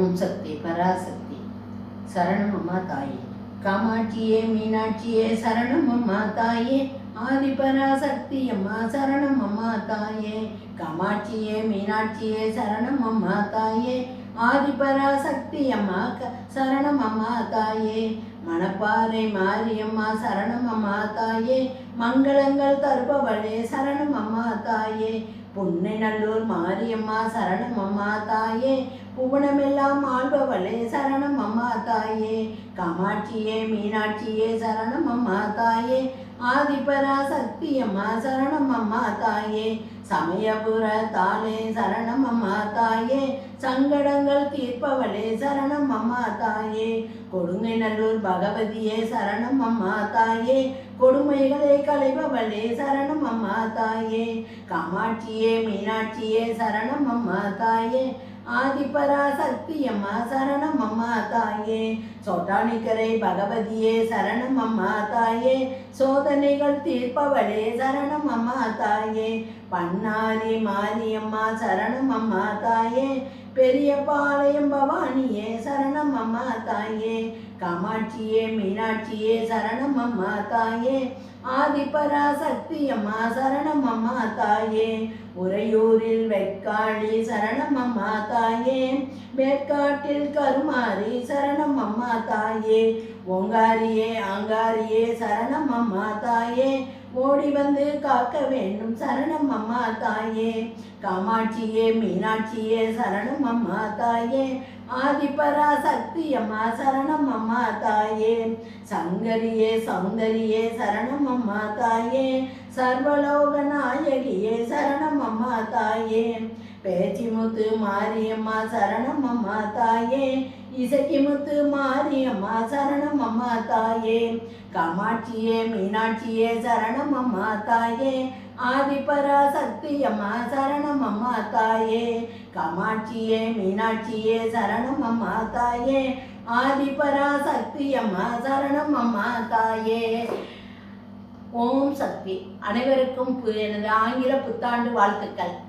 ஓம் சக்தி பராசக்தி. சரணம் அம்மா தாயே. காமாட்சியே மீனாட்சியே சரணம் அம்மா தாயே. ஆதி பராசக்தி அம்மா சரணம் அம்மா தாயே. காமாட்சியே மீனாட்சியே சரணம் அம்மா தாயே. ஆதி பராசக்தி அம்மா சரணம் அம்மா தாயே. மணப்பாறை மாரியம்மா சரணம் அம்மா தாயே. மங்களங்கள் தருபவளே சரணம் அம்மா தாயே. புன்னைநல்லூர் மாரியம்மா சரணம் அம்மா தாயே. புவனமெல்லாம் ஆள்பவளே சரணம் அம்மா தாயே. காமாட்சியே மீனாட்சியே சரணம் அம்மா தாயே. ஆதிபராசக்தி அம்மா சரணம் அம்மா தாயே. சமயபுர தாலே சரணம் அம்மா தாயே. சங்கடங்கள் தீர்ப்பவளே சரணம் அம்மா தாயே. கொடுங்கைநல்லூர் பகவதியே சரணம் அம்மா தாயே. கொடுமைகளை களைபவளே சரணம் அம்மா தாயே. காமாட்சியே மீனாட்சியே சரணம் அம்மா தாயே. ஆதிபராசக்தி அம்மா சரணம் அம்மா தாயே சோட்டானிக்கரை பகவதியே சரணம் அம்மா தாயே சோதனைகள் தீர்ப்பவளே சரணம் அம்மா தாயே பன்னாரி மாரியம்மா சரணம் அம்மா தாயே பெரிய பாளையம் பவானியே சரணம் அம்மா தாயே. காமாட்சியே மீனாட்சியே சரணம் அம்மா தாயே. ஆதிபராசக்தி அம்மா சரணம் அம்மா தாயே. உறையூரில் வெக்காளி சரணம் அம்மா தாயே. மேற்காட்டில் கருமாரி சரணம் அம்மா தாயே. ஓங்காரியே ஆங்காரியே சரணம் அம்மா தாயே. ஓடி வந்து காக்க வேண்டும் சரணம் அம்மா தாயே. காமாட்சியே மீனாட்சியே சரணம் அம்மா தாயே. ஆதிபரா சக்தியம்மா சரணம் அம்மா தாயே. சங்கரியே சௌந்தரியே சரணம் அம்மா தாயே. சர்வலோக நாயகியே சரணம் அம்மா தாயே. பேச்சிமுத்து மாரியம்மா சரணம் அம்மா தாயே. இசக்கிமுத்து மாரியம்மா சரணம் அம்மா தாயே. காமாட்சியே மீனாட்சியே சரணம் அம்மா தாயே. ஆதிபரா சக்தியம்மா சரணம் அம்மா தாயே. காமாட்சியே மீனாட்சியே சரணம் அம்மா தாயே. ஆதிபரா சக்தியம்மா சரணம் அம்மா தாயே. ஓம் சக்தி. அனைவருக்கும் பு- எனது ஆங்கில புத்தாண்டு வாழ்த்துக்கள்.